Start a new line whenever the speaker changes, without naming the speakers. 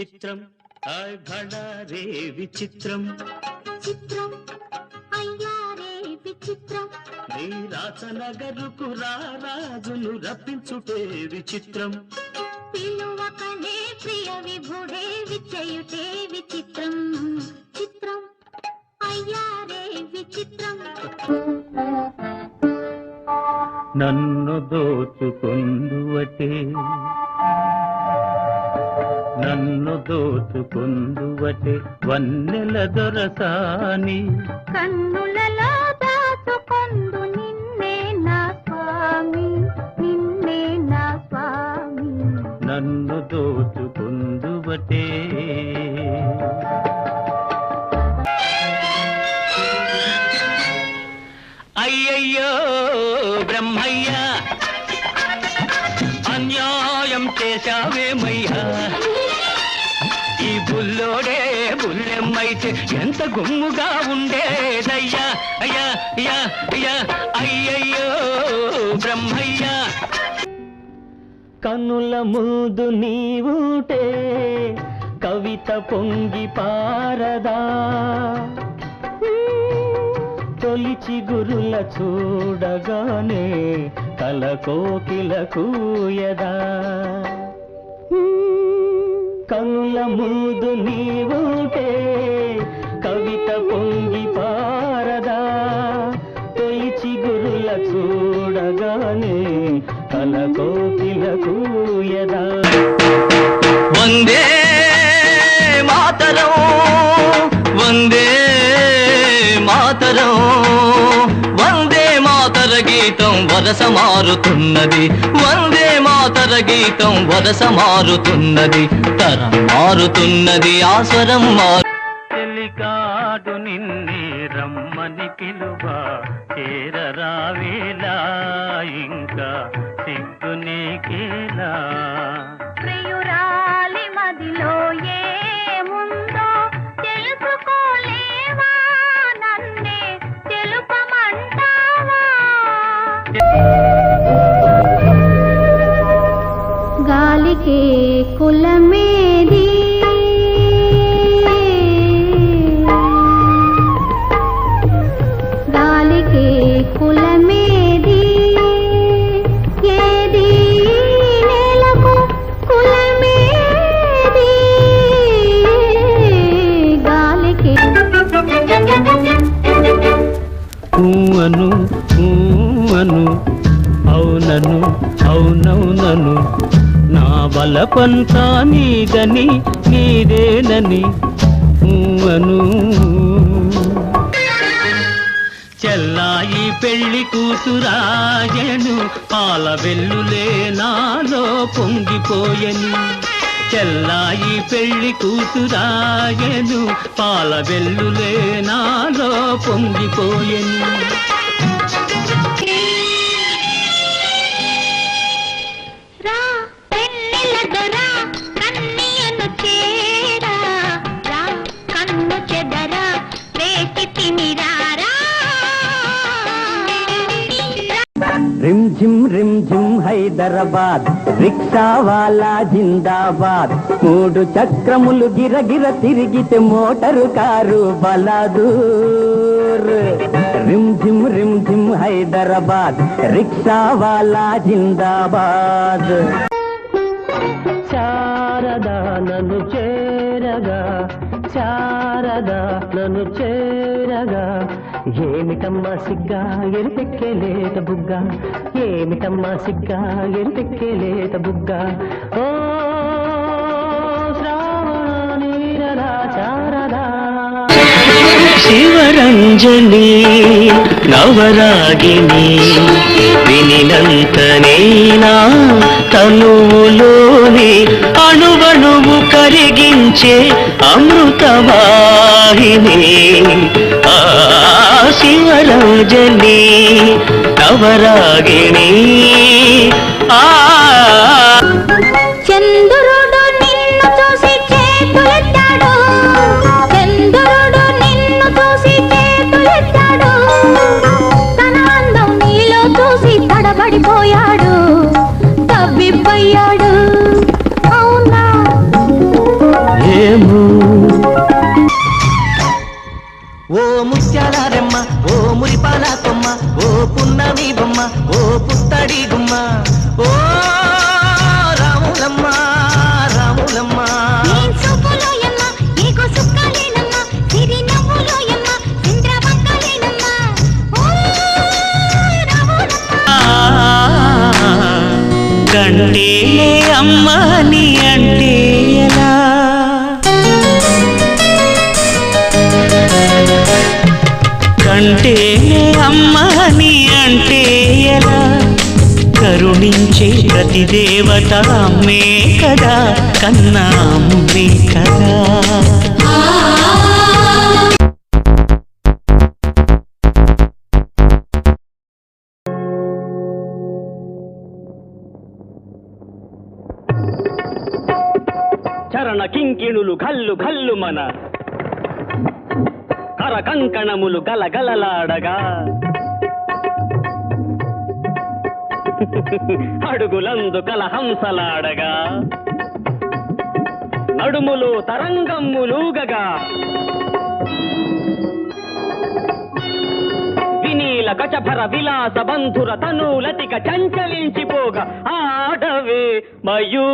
చిత్రం రే విచిత్రం.
చిత్రం. అయ్యారే విచిత్రం.
నీ రాచనగరుకు రాజును రప్పించుటే విచిత్రం.
పిలువకనే ప్రియ విభుడే విచయుటే విచిత్రం. చిత్రం. అయ్యారే విచిత్రం.
నన్ను దోచుకొందువటే. నన్ను దోచుకొందువటే వన్నెల దొరసాని.
కన్నులలో దాచుకొందు నిన్నే నా స్వామి నిన్నే నా స్వామి.
నన్ను దోచుకొందువటే. అయ్యయ్యో బ్రహ్మయ్య అన్యాయం చేశావేమయ్యా? బుల్లోడే బుల్లెమ్మైతే ఎంత గుమ్ముగా ఉండేదయ్యా అయ్యా అయ్యా అయ్యా అయ్యయ్యో బ్రహ్మయ్య. కనుల ముందు నీవుటే కవిత పొంగి పారదా. తొలిచి గురుల చూడగానే తల కోకిల కూయదా. కనుల ముందు నీవుంటే కవిత పొంగి పారదా. తొలిచి గురుల చూడగానే కల కోకిల కూయదా. వందే మాతరం వందే మాతరం వందే మాతర గీతం వరస మారుతున్నది. వందే మాతర గీతం వరస మారుతున్నది తరం మారుతున్నది ఆస్వరం మారు తెలికాడు నిన్నే రమ్మని పిలువ చేరరావేలా ఇంకా సిగ్గు నీకేలా?
గాలికే కులమేది గాలికే కులమేది
బలపంతా నీదని నీదేనని అను చెల్లాయి పెళ్ళి కూతురాయను పాల వెల్లులే నాలో పొంగిపోయను. చెల్లాయి పెళ్ళి కూతురాయను పాల వెల్లులే నాలో పొంగిపోయని. రిమ్ జిమ్ రిమ్ జిమ్ హైదరాబాద్ రిక్షా వాలా జిందాబాద్. మూడు చక్రములు గిరగిర తిరిగితే మోటారు కారు బలాదూర్ రిమ్ జిమ్ రిమ్ జిమ్ హైదరాబాద్ రిక్షా వాలా జిందాబాద్ నన్ను చేరగా చారదా నన్ను చేరగా ఏమిటమ్మా సిగ్గా? ఎరిపెక్కేలేత బుగ్గ. ఏమిటమ్మా సిగ్గా? ఎరిపెక్కేలేత బుగ్గ. ఓ శివరంజని నవరాగిని వినినంతనేనా తనువులోని అణువణువు కరిగించే అమృతవాహిని. ఆ శివరంజని నవరాగిని ఆ
తవ్విపోయాడు
పున్నమి బొమ్మ ఓ పుత్తడి గుమ్మ ఓ రాములమ్మ. రాములమ్మ కంటేలే అమ్మ నీ అంటే ఎలా? అంటే అమ్మ నీ అంటే ఎలా? కరుణించే ప్రతి దేవత అమ్మే కదా కన్నా అమ్మే కదా.
చరణ కింకిణులు గల్లు గల్లు మన కంకణములు గలగలలాడగా. అడుగులందు కల హంసలాడగా నడుములు తరంగమ్ములూగగా వినీల కచభర విలాస బంధుర తనులతిక చంచలించిపోగా. ఆడవే మయూ